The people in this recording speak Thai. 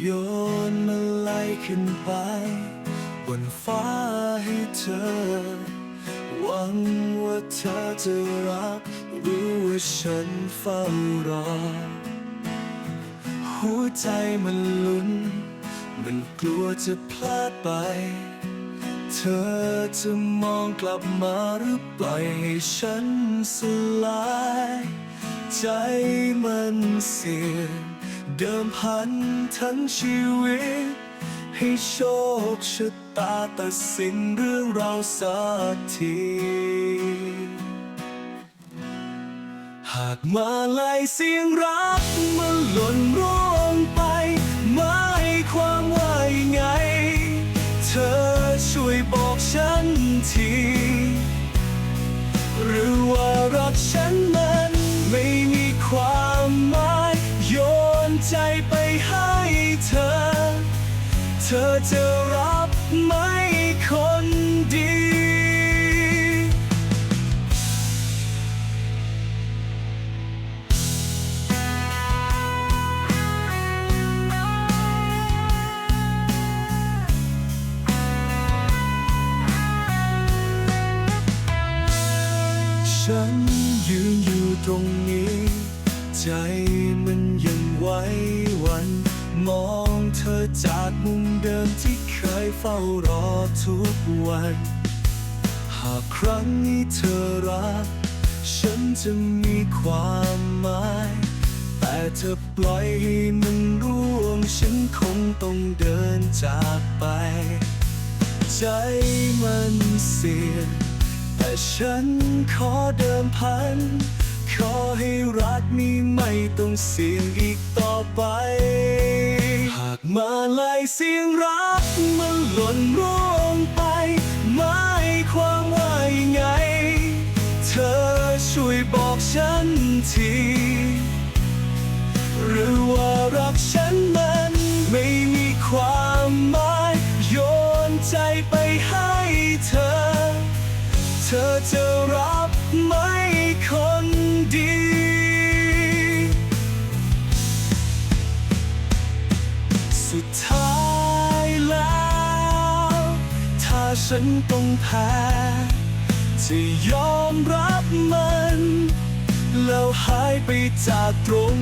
โยนมาไล่ขึ้นไป บนฟ้าให้เธอ หวังว่าเธอจะรัก รู้ว่าฉันเฝ้ารอ หัวใจมันลุ้น มันกลัวจะพลาดไป เธอจะมองกลับมาหรือปล่อยให้ฉันสลาย ใจมันเสีย เดิมพันทั้งชีวิต ให้โชคชะตาตัดสินเรื่องเราสักที หากมาลายเสียงรักมันหล่นร่วงไปหมายความว่ายังไง เธอช่วยบอกฉันที หรือว่า ธอจะรับไหมคนดี ฉันยืนอยู่ตรงนี้ ใจมันยังไหวหวัน มองเธอจากมุมเดิมที่เคยเฝ้ารอทุกวัน หากครั้งนี้เธอรัก ฉันจะมีความหมาย แต่เธอปล่อยให้มันร่วงฉันคงต้องเดินจากไป ใจมันเสีย แต่ฉันขอเดิมพัน ขอให้รักนี้ไม่ต้องเสี่ยงอีกต่อไป มาลายเสียงรักมันหล่นร่วงไปหมายความว่ายังไง เธอช่วยบอกฉันที หรือว่ารักฉันมันไม่มีความหมายโยนใจไปให้เธอ เธอเจะ ฉันต้องแพ้จะยอมรับมัน แล้วหายไปจากตรง